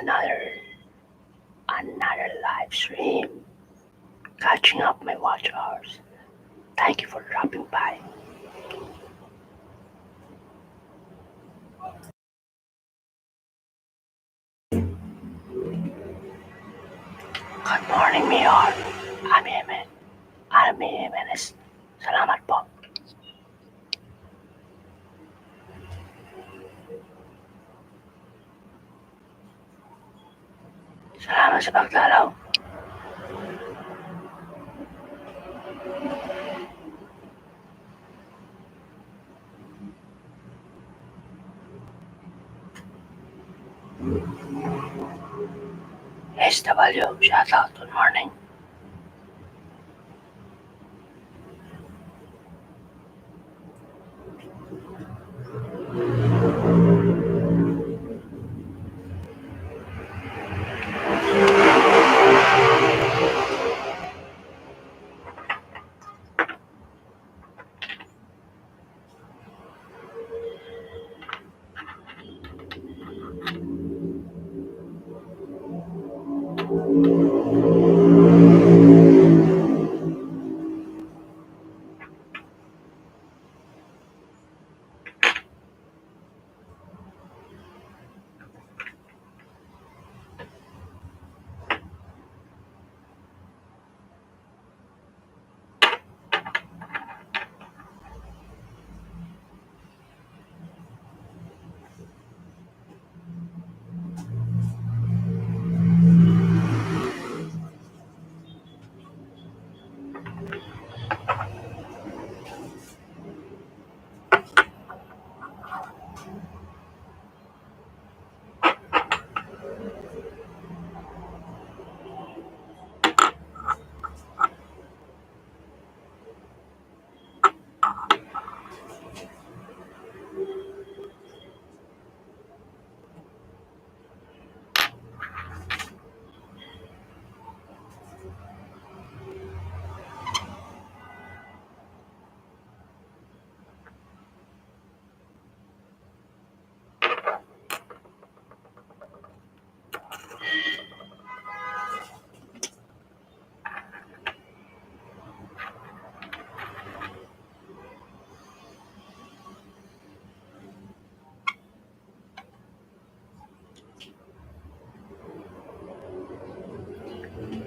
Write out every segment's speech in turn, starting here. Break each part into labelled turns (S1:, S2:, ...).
S1: another another live stream. Catching up my watch hours. Thank you for dropping by. Good morning, Mayor. Ami. Ami Jimenez. Salamat po. Salamat sa pagdalaw. SW, shout out, good morning.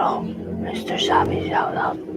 S1: Bro, Mr. Sabi, shout out.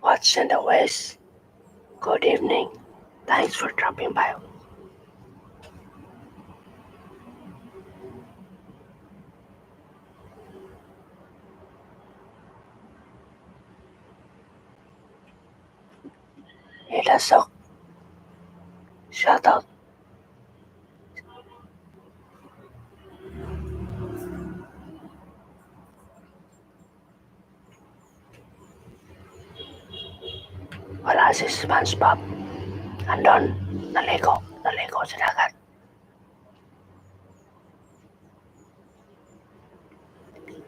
S1: What's in the West? Good evening. Thanks for dropping by. Ilasok. Shout out. Wala si SpongeBob. Andon, naligo, naligo sa dagat.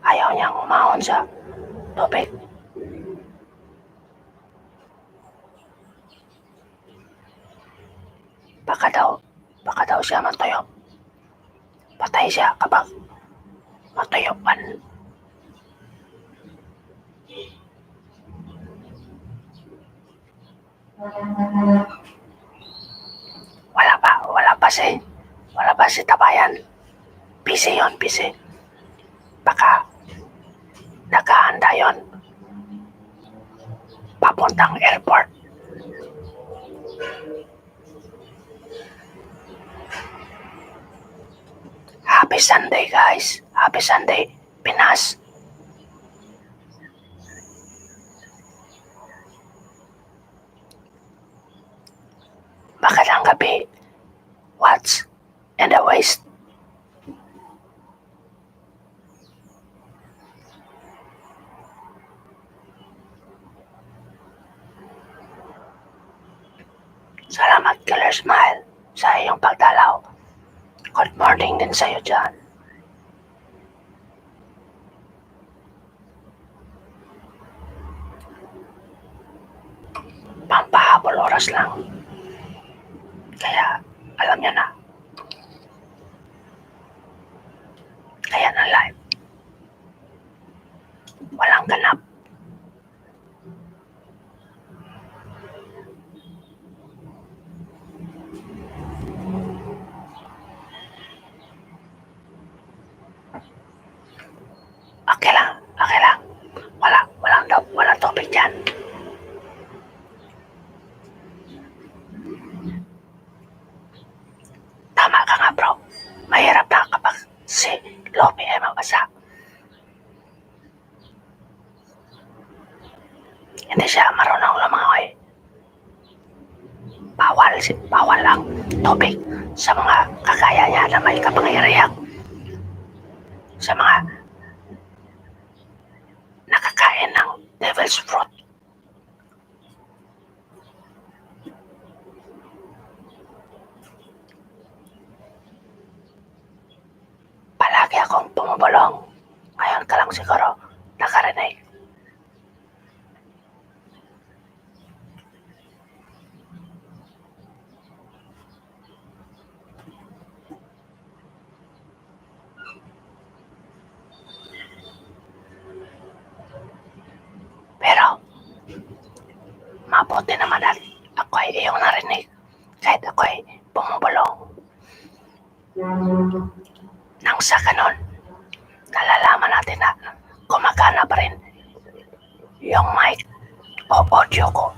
S1: Ayaw niyang umahon sa tubig. Baka daw, baka daw siya matuyo. Patay siya kapag matuyo pan. Wala pa, wala pa si, wala pa si Tabayan. Busy yon, busy. Baka naghahanda yon. Papuntang airport. Happy Sunday guys. Happy Sunday, Pinas. Magandang gabi. Watch and the waste. Salamat Killer Smile sa iyong pagdalaw Good morning din sa'yo dyan. Pampahabol oras lang. Kaya, alam niyo na. Kaya na live. Walang ganap. Okay lang, okay lang. Wala, walang, walang topic dyan. Tama ka nga bro. Mahirap na kapag si Lomi ay mabasa. Hindi siya marunong lumangoy. Bawal, bawal ang tubig sa mga kagaya niya na may kapangyarihan. Sa mga nakakain ng devil's fruit. Palagi akong bumubulong. Ngayon ka lang siguro nakarinig. Mabuti naman at ako ay iyong narinig. Kahit ako ay bumubulong. Nang sa ganon, nalalaman natin na gumagana pa rin yung mic o audio ko.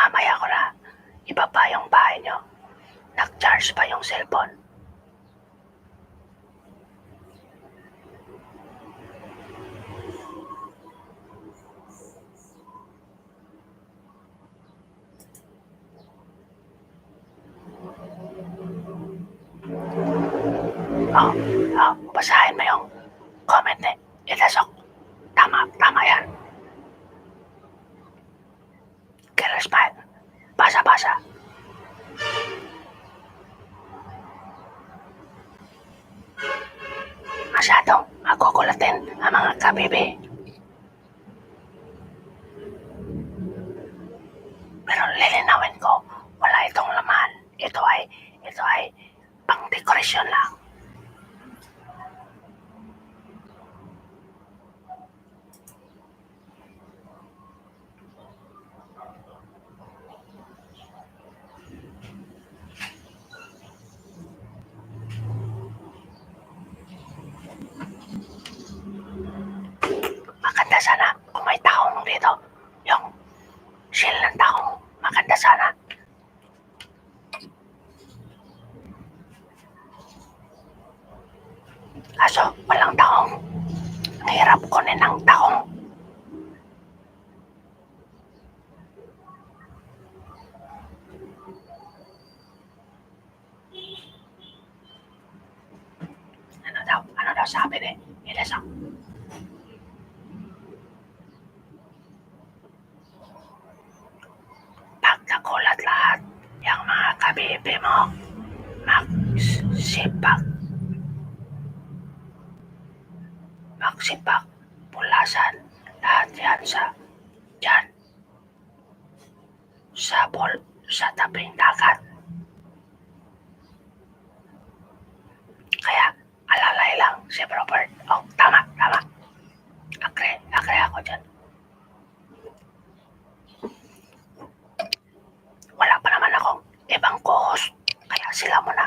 S1: Mamaya ko na ibaba yung bahay nyo. Nag-charge pa yung cellphone. Oh, oh, basahin mo yung comment ni Ilasok. Tama, tama yan. Killer Smile. Basa-basa. Masyadong magugulatin ang mga kabibi. Pero lilinawin ko, wala itong laman. Ito ay, ito ay pang dekorasyon lang. Maganda sana kung may taong dito. Yung shield ng taong. Maganda sana. Kaso, walang taong. Ang hirap kunin ng taong. Ano daw? Ano daw sabi ni Ilasang? Magsipak. Magsipak. Pulasan. Lahat yan sa dyan. Sa bol. Sa tabing dagat. Kaya, alalay lang si Robert. Oh, tama, tama. Akre, akre ako dyan. wala pa naman akong ibang co-host. Kaya sila muna